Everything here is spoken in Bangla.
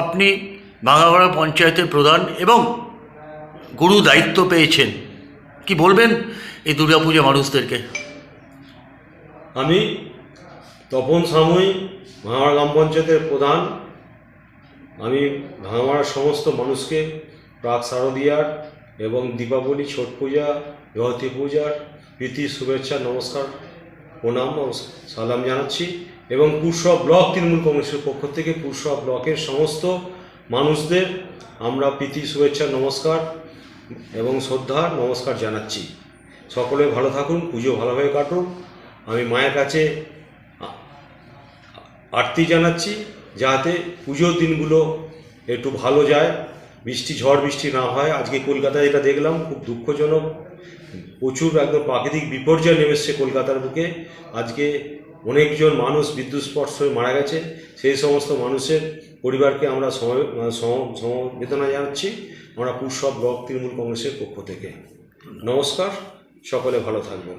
আপনি ভাঙাগড়া পঞ্চায়েতের প্রধান এবং গুরু দায়িত্ব পেয়েছেন। কি বলবেন এই দুর্গাপূজা মানুষদেরকে? আমি তপন সাময়ী ভাঙাড়া গ্রাম পঞ্চায়েতের প্রধান। আমি ভাঙাড়ার সমস্ত মানুষকে প্রাক শারদীয়ার এবং দীপাবলি, ছট পূজা জয়তী পূজার প্রীতি, শুভেচ্ছা, নমস্কার প্রণাম ও সালাম জানাচ্ছি। এবং পুরসভা ব্লক তৃণমূল কংগ্রেসের পক্ষ থেকে পুরসভা ব্লকের সমস্ত মানুষদের আমরা প্রীতি, শুভেচ্ছা, নমস্কার এবং শ্রদ্ধা, নমস্কার জানাচ্ছি। সকলে ভালো থাকুন, পুজো ভালোভাবে কাটুন আমি মায়ের কাছে আরতি জানাচ্ছি যাতে পুজোর দিনগুলো একটু ভালো যায়। বৃষ্টি ঝড় বৃষ্টি না হয়, আজকে কলকাতায় যেটা দেখলাম, খুব দুঃখজনক। প্রচুর একদম প্রাকৃতিক বিপর্যয় নেমে এসছে কলকাতার বুকে। আজকে অনেকজন মানুষ বিদ্যুৎ স্পর্শ হয়ে মারা গেছে। সেই সমস্ত মানুষের পরিবারকে আমরা সমবেদনা জানাচ্ছি। আমরা পুরসভ ব্লক তৃণমূল কংগ্রেসের পক্ষ থেকে। নমস্কার, সকলে ভালো থাকবেন।